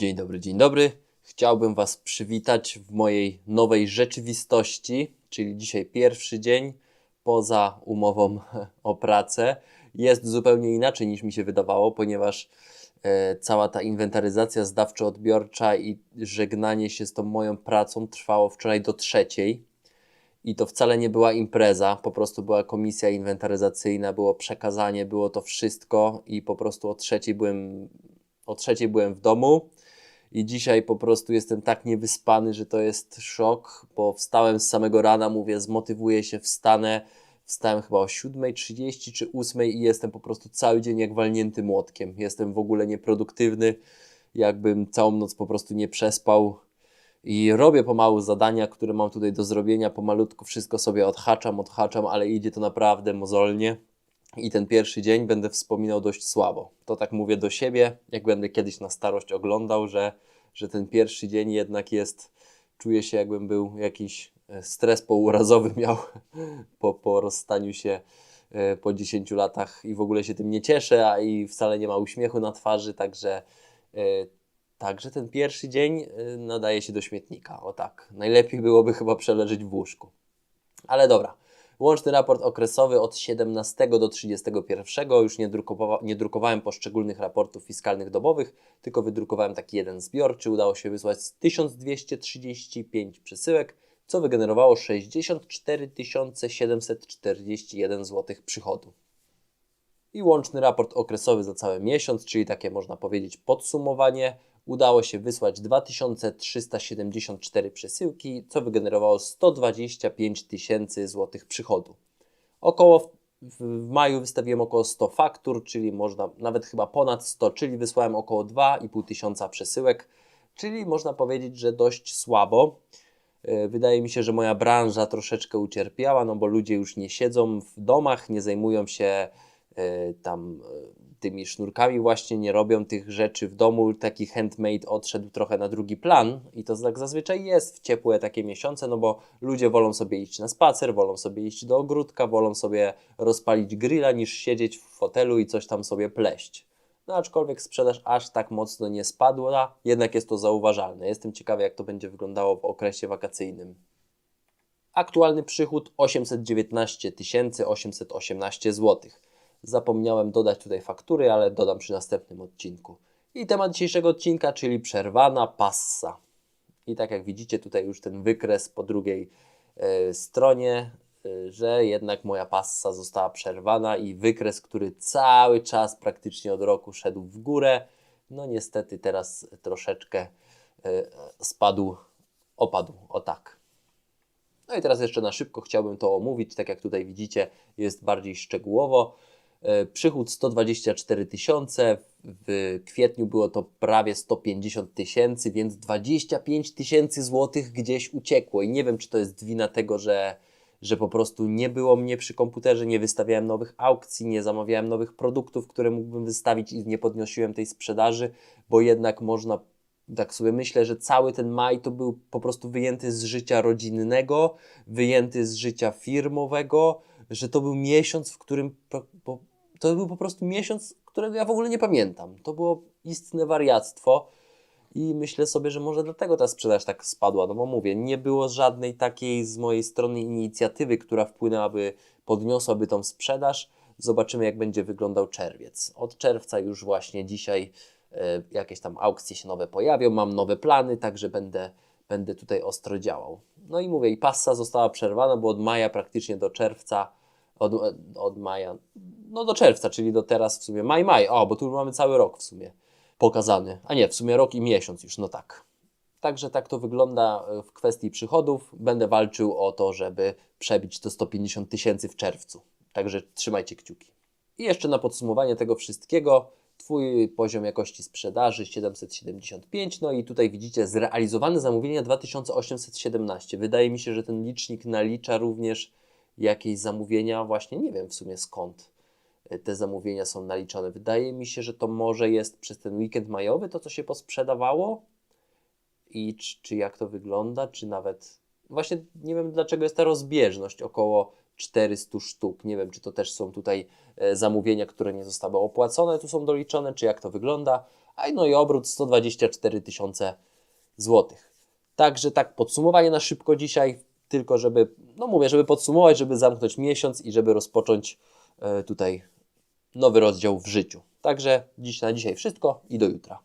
Dzień dobry, dzień dobry. Chciałbym Was przywitać w mojej nowej rzeczywistości, czyli dzisiaj pierwszy dzień poza umową o pracę. Jest zupełnie inaczej niż mi się wydawało, ponieważ e, cała ta inwentaryzacja zdawczo-odbiorcza i żegnanie się z tą moją pracą trwało wczoraj do trzeciej. I to wcale nie była impreza, po prostu była komisja inwentaryzacyjna, było przekazanie, było to wszystko i po prostu o trzeciej byłem, o trzeciej byłem w domu i dzisiaj po prostu jestem tak niewyspany, że to jest szok, bo wstałem z samego rana, mówię, zmotywuję się, wstanę, wstałem chyba o 7.30 czy 8.00 i jestem po prostu cały dzień jak walnięty młotkiem. Jestem w ogóle nieproduktywny, jakbym całą noc po prostu nie przespał. I robię pomału zadania, które mam tutaj do zrobienia, pomalutku wszystko sobie odhaczam, odhaczam, ale idzie to naprawdę mozolnie i ten pierwszy dzień będę wspominał dość słabo. To tak mówię do siebie, jak będę kiedyś na starość oglądał, że, że ten pierwszy dzień jednak jest, czuję się jakbym był jakiś e, stres pourazowy miał po, po rozstaniu się e, po 10 latach i w ogóle się tym nie cieszę, a i wcale nie ma uśmiechu na twarzy, także e, Także ten pierwszy dzień nadaje się do śmietnika. O tak. Najlepiej byłoby chyba przeleżeć w łóżku. Ale dobra. Łączny raport okresowy od 17 do 31. Już nie, drukowa nie drukowałem poszczególnych raportów fiskalnych dobowych, tylko wydrukowałem taki jeden zbiorczy. Udało się wysłać 1235 przesyłek, co wygenerowało 64 741 zł przychodu. I łączny raport okresowy za cały miesiąc, czyli takie można powiedzieć podsumowanie udało się wysłać 2374 przesyłki, co wygenerowało 125 tysięcy złotych przychodu. Około w, maju wystawiłem około 100 faktur, czyli można nawet chyba ponad 100, czyli wysłałem około 2,5 tysiąca przesyłek, czyli można powiedzieć, że dość słabo. E, wydaje mi się, że moja branża troszeczkę ucierpiała, no bo ludzie już nie siedzą w domach, nie zajmują się y, tam y, tymi sznurkami właśnie nie robią tych rzeczy w domu. Taki handmade odszedł trochę na drugi plan i to tak zazwyczaj jest w ciepłe takie miesiące, no bo ludzie wolą sobie iść na spacer, wolą sobie iść do ogródka, wolą sobie rozpalić grilla niż siedzieć w fotelu i coś tam sobie pleść. No aczkolwiek sprzedaż aż tak mocno nie spadła, jednak jest to zauważalne. Jestem ciekawy, jak to będzie wyglądało w okresie wakacyjnym. Aktualny przychód 819 818 zł. Zapomniałem dodać tutaj faktury, ale dodam przy następnym odcinku. I temat dzisiejszego odcinka, czyli przerwana passa. I tak jak widzicie tutaj już ten wykres po drugiej y, stronie, y, że jednak moja passa została przerwana i wykres, który cały czas praktycznie od roku szedł w górę, no niestety teraz troszeczkę y, spadł, opadł, o tak. No i teraz jeszcze na szybko chciałbym to omówić, tak jak tutaj widzicie, jest bardziej szczegółowo. E, przychód 124 tysiące, w kwietniu było to prawie 150 tysięcy, więc 25 tysięcy złotych gdzieś uciekło. I nie wiem, czy to jest wina tego, że, że po prostu nie było mnie przy komputerze, nie wystawiałem nowych aukcji, nie zamawiałem nowych produktów, które mógłbym wystawić i nie podnosiłem tej sprzedaży, bo jednak można tak sobie myślę, że cały ten maj to był po prostu wyjęty z życia rodzinnego, wyjęty z życia firmowego, że to był miesiąc, w którym po, po, to był po prostu miesiąc, którego ja w ogóle nie pamiętam. To było istne wariactwo i myślę sobie, że może dlatego ta sprzedaż tak spadła. No bo mówię, nie było żadnej takiej z mojej strony inicjatywy, która wpłynęłaby, podniosłaby tą sprzedaż. Zobaczymy, jak będzie wyglądał czerwiec. Od czerwca już właśnie dzisiaj y, jakieś tam aukcje się nowe pojawią, mam nowe plany, także będę, będę tutaj ostro działał. No i mówię, i passa została przerwana, bo od maja praktycznie do czerwca od, od maja, no do czerwca, czyli do teraz w sumie maj, maj, o, bo tu mamy cały rok w sumie pokazany, a nie, w sumie rok i miesiąc już, no tak. Także tak to wygląda e, w kwestii przychodów. Będę walczył o to, żeby przebić to 150 tysięcy w czerwcu. Także trzymajcie kciuki. I jeszcze na podsumowanie tego wszystkiego, Twój poziom jakości sprzedaży 775, no i tutaj widzicie zrealizowane zamówienia 2817. Wydaje mi się, że ten licznik nalicza również jakieś zamówienia, właśnie nie wiem w sumie skąd te zamówienia są naliczane. Wydaje mi się, że to może jest przez ten weekend majowy to, co się posprzedawało i czy, czy jak to wygląda, czy nawet właśnie nie wiem dlaczego jest ta rozbieżność około 400 sztuk. Nie wiem, czy to też są tutaj e, zamówienia, które nie zostały opłacone, tu są doliczone, czy jak to wygląda. A no i obrót 124 tysiące złotych. Także tak, podsumowanie na szybko dzisiaj, tylko żeby, no mówię, żeby podsumować, żeby zamknąć miesiąc i żeby rozpocząć e, tutaj nowy rozdział w życiu. Także dziś na dzisiaj wszystko i do jutra.